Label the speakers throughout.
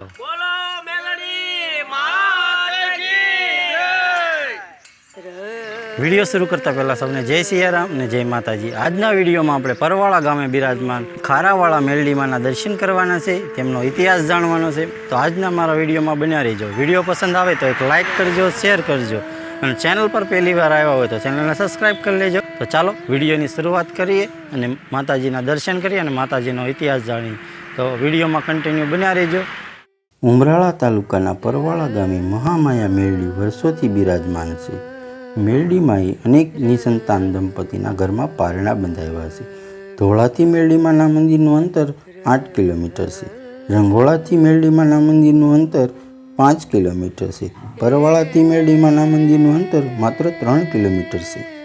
Speaker 1: બોલો
Speaker 2: વીડિયો શરૂ કરતા પહેલાં સૌને જય સિયારામ અને જય માતાજી. આજના વિડીયોમાં આપણે પરવાળા ગામે બિરાજમાન ખારાવાળા મેલડીમાના દર્શન કરવાના છે, તેમનો ઇતિહાસ જાણવાનો છે. તો આજના મારા વિડીયોમાં બન્યા રહેજો. વીડિયો પસંદ આવે તો એક લાઇક કરજો, શેર કરજો. અને ચેનલ પર પહેલી વાર આવ્યા હોય તો ચેનલને સબસ્ક્રાઈબ કરી લેજો. તો ચાલો, વિડીયોની શરૂઆત કરીએ અને માતાજીના દર્શન કરીએ અને માતાજીનો ઇતિહાસ જાણીએ. તો વિડીયોમાં કન્ટિન્યુ બન્યા રહેજો. ઉમરાળા તાલુકાના પરવાળા ગામે મહામાયા મેરડી વર્ષોથી બિરાજમાન છે. મેરડી માઈ અનેક નિસંતાન દંપતીના ઘરમાં પારણા બંધાવ્યા છે. ધોળાથી મેળડીમાના મંદિરનું અંતર આઠ કિલોમીટર છે. રંગોળાથી મેળડીમાના મંદિરનું અંતર પાંચ કિલોમીટર છે. પરવાળાથી મેળડીમાના મંદિરનું અંતર માત્ર ત્રણ કિલોમીટર છે.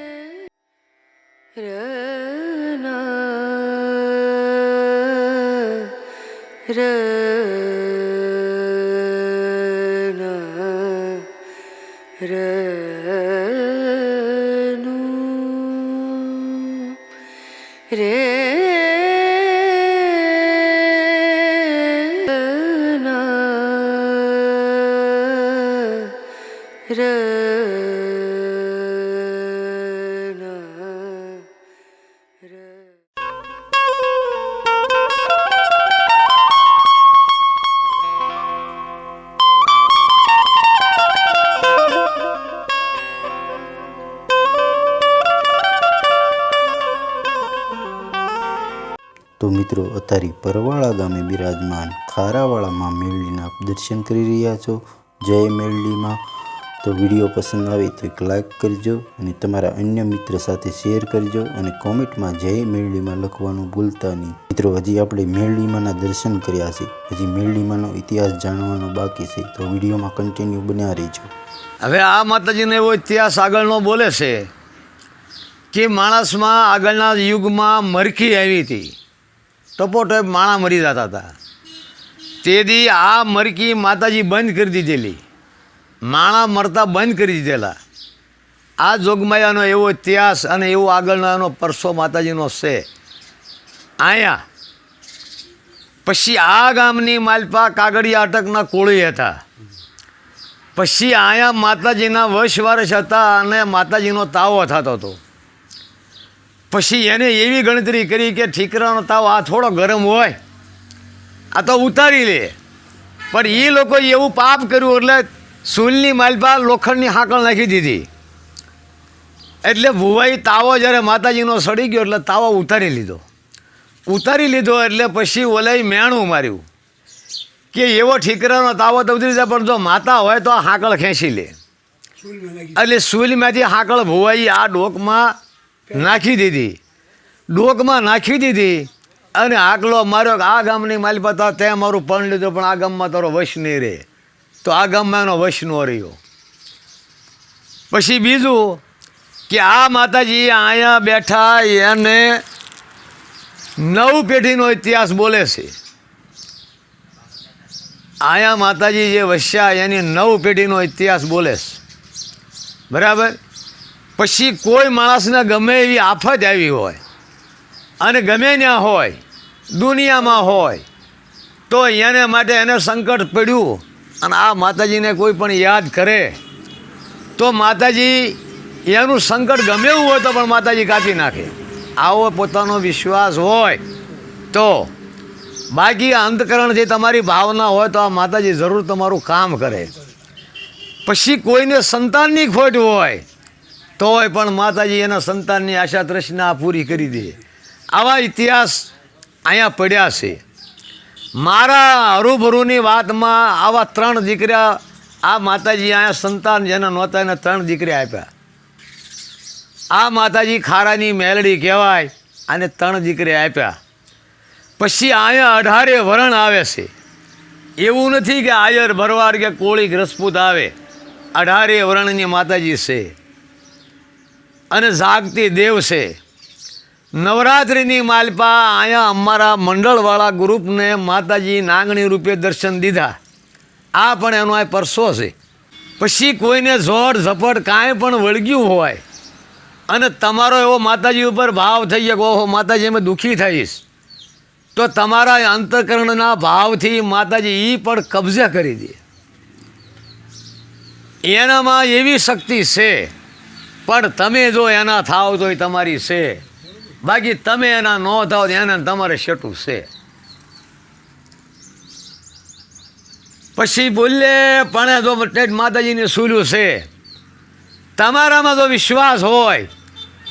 Speaker 2: রেণু রে রে તો મિત્રો અત્યારે પરવાળા ગામે બિરાજમાન ખારાવાળામાં મેળડીના દર્શન કરી રહ્યા છો. જય મેળડીમાં તો વીડિયો પસંદ આવે તો એક લાઇક કરજો અને તમારા અન્ય મિત્ર સાથે શેર કરજો અને કોમેન્ટમાં જય મેળડીમાં લખવાનું ભૂલતા નહીં. મિત્રો, હજી આપણે મેળડીમાંના દર્શન કર્યા છે. હજી મેળડીમાંનો ઇતિહાસ જાણવાનો બાકી છે. તો વિડીયોમાં કન્ટિન્યુ બન્યા રહેજો.
Speaker 3: હવે આ માતાજીને એવો ઇતિહાસ આગળનો બોલે છે કે માણસમાં આગળના યુગમાં મરખી આવી હતી. ટપોટપ માણા મરી જતા હતા. તેથી આ મરકી માતાજી બંધ કરી દીધેલી. માણા મરતા બંધ કરી દીધેલા. આ જોગમાયાનો એવો ઇતિહાસ અને એવો આગળનો એનો પરસો માતાજીનો છે. અહીંયા પછી આ ગામની માલપા કાગડિયા અટકના કોળી હતા. પછી અહીંયા માતાજીના વશ વારસ હતા અને માતાજીનો તાવો થતો હતો. પછી એને એવી ગણતરી કરી કે ઠીકરાનો તાવ આ થોડો ગરમ હોય આ તો ઉતારી લે. પણ એ લોકો એવું પાપ કર્યું એટલે સૂલની માલપા લોખંડની હાંકળ નાખી દીધી. એટલે ભુવાઈ તાવો જ્યારે માતાજીનો સડી ગયો એટલે તાવો ઉતારી લીધો. ઉતારી લીધો એટલે પછી ઓલાઈ મેણું માર્યું. કે એવો ઠીકરાનો તાવો તો ઉતરી જાય પણ જો માતા હોય તો આ હાંકળ ખેંચી લે. એટલે સૂલમાંથી હાંકળ ભુવાઈ આ ડોકમાં નાખી દીધી. ડોકમાં નાખી દીધી અને આકલો માર્યો કે આ ગામની માલિપતા તે મારું પણ લીધું, પણ આ ગામમાં તારો વશ નહીં રહે. તો આ ગામમાં એનો વશ ન રહ્યો. પછી બીજું કે આ માતાજી અહીંયા બેઠા એને નવ પેઢીનો ઇતિહાસ બોલે છે. અહીંયા માતાજી જે વસ્યા એની નવ પેઢીનો ઇતિહાસ બોલે છે. બરાબર? પછી કોઈ માણસને ગમે એવી આફત આવી હોય અને ગમે ત્યાં હોય, દુનિયામાં હોય, તો એને માટે એને સંકટ પડ્યું અને આ માતાજીને કોઈ પણ યાદ કરે, તો માતાજી એનું સંકટ ગમે એવું હોય તો પણ માતાજી કાપી નાખે. આવો પોતાનો વિશ્વાસ હોય તો બાકી અંતકરણથી તમારી ભાવના હોય તો આ માતાજી જરૂર તમારું કામ કરે. પછી કોઈને સંતાનની ખોટ હોય તોય પણ માતાજી એના સંતાનની આશા તૃષ્ણા પૂરી કરી દે. આવા ઇતિહાસ અહીંયા પડ્યા છે. મારા હરુભરુની વાતમાં આવા ત્રણ દીકરા, આ માતાજી અહીંયા સંતાન જેના નહોતા, એને ત્રણ દીકરી આપ્યા. આ માતાજી ખારાની મેલડી કહેવાય અને ત્રણ દીકરી આપ્યા. પછી અહીંયા અઢારે વરણ આવે છે. એવું નથી કે આયર ભરવાડ કે કોળી રસપૂત આવે. અઢારે વરણની માતાજી છે. અને જાગતી દેવ છે નવરાત્રિની માલપા અહીંયા અમારા મંડળવાળા ગ્રુપને માતાજી નાગણી રૂપે દર્શન દીધા. આ પણ એનો આ પરસો છે. પછી કોઈને જોડ ઝપટ કાંઈ પણ વળગ્યું હોય અને તમારો એવો માતાજી ઉપર ભાવ થઈ ગયો ઓહો, માતાજી, અમે દુઃખી થઈશ. તો તમારા અંતકરણના ભાવથી માતાજી એ પણ કબજે કરી દે. એનામાં એવી શક્તિ છે પણ તમે જો એના થાવ તો એ તમારી છે. બાકી તમે એના ન થાવ તો એના તમારે શેટું છે. પછી બોલે, પણ જો માતાજીને સૂલ્યું છે. તમારામાં જો વિશ્વાસ હોય,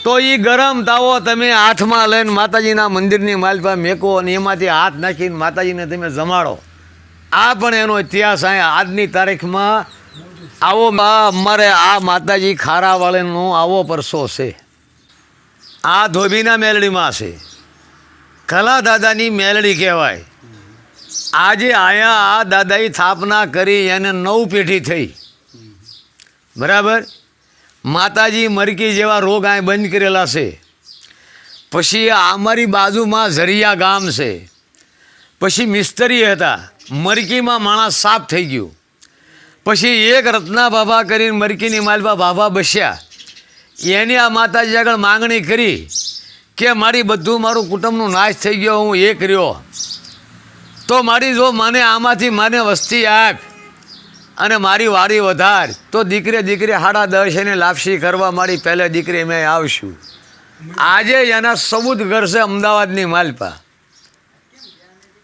Speaker 3: તો એ ગરમ તાવો તમે હાથમાં લઈને માતાજીના મંદિરની માલપા મેકો અને એમાંથી હાથ નાખીને માતાજીને તમે જમાડો. આ પણ એનો ઇતિહાસ અહીંયા આજની તારીખમાં આવો અમારે આ માતાજી ખારાવાળાનો આવો પરસો છે. આ ધોબીના મેલડીમાં છે. કલા દાદાની મેલડી કહેવાય. આજે આયા આ દાદાએ સ્થાપના કરી એને નવ પેઢી થઈ. બરાબર? માતાજી મરકી જેવા રોગ અહીં બંધ કરેલા છે. પછી અમારી બાજુમાં ઝરિયા ગામ છે. પછી મિસ્ત્રી હતા. મરકીમાં માણસ સાફ થઈ ગયું. પછી એક રત્ના બાબા કરીને મરકીની માલબા બાબા બસ્યા. એની આ માતાજી આગળ માંગણી કરી કે મારી બધું મારું કુટુંબનું નાશ થઈ ગયો, હું એક રહ્યો. તો મારી જો મને આમાંથી મને વસ્તી આપ અને મારી વારી વધાર, તો દીકરે દીકરી હાડા દસ એને લાપસી કરવા મારી પહેલે દીકરી મેં આવશું. આજે એના સબૂત ઘર છે અમદાવાદની માલપા.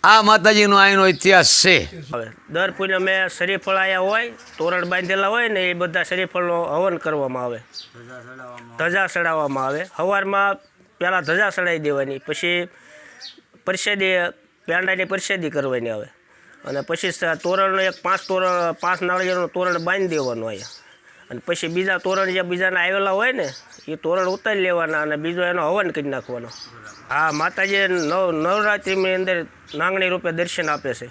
Speaker 3: આ માતાજીનો આઈનો ઇતિહાસ છે.
Speaker 1: હવે દર પૂનમે શરીફળ આવ્યા હોય, તોરણ બાંધેલા હોય ને એ બધા શરીફળનો હવન કરવામાં આવે. ધજા ચડાવવામાં આવે. સવારમાં પહેલાં ધજા ચડાવી દેવાની, પછી પરસેદી, પેંડાની પરિષદી કરવાની આવે. અને પછી તોરણનો એક પાંચ તોરણ, પાંચ નાળિયેરનું તોરણ બાંધી દેવાનું અહીંયા અને પછી બીજા તોરણ જે બીજાના આવેલા હોય ને, એ તોરણ ઉતારી લેવાના અને બીજો એનો હવન કરી નાખવાનો. હા માતાજી નવ, નવરાત્રિની અંદર નાંગણી રૂપે દર્શન આપે છે.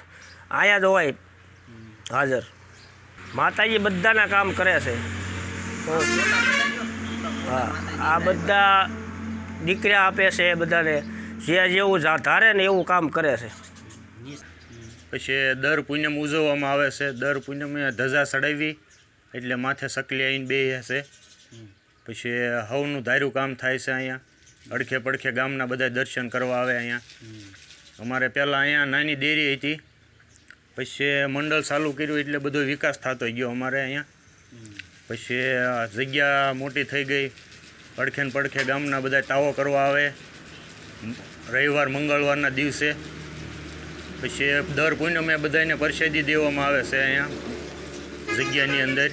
Speaker 1: આયા જ હોય હાજર. માતાજી બધાના કામ કરે છે. હા, આ બધા દીકરા આપે છે બધાને. જે જેવું ધારે ને એવું કામ કરે છે.
Speaker 4: પછી દર પૂનમ ઉજવવામાં આવે છે. દર પૂનમે ધજા ચડાવી એટલે માથે સકલી આવીને બે છે પછી હવનું ધાર્યું કામ થાય છે અહીંયા. અડખે પડખે ગામના બધા દર્શન કરવા આવે અહીંયા. અમારે પહેલાં અહીંયા નાની ડેરી હતી. પછી મંડળ ચાલુ કર્યું એટલે બધો વિકાસ થતો ગયો અમારે અહીંયા. પછી જગ્યા મોટી થઈ ગઈ. પડખે ને પડખે ગામના બધા તાવો કરવા આવે. રવિવાર, મંગળવારના દિવસે. પછી દર પૂનમે બધાને પરસેદી દેવામાં આવે છે અહીંયા. જગ્યાની અંદર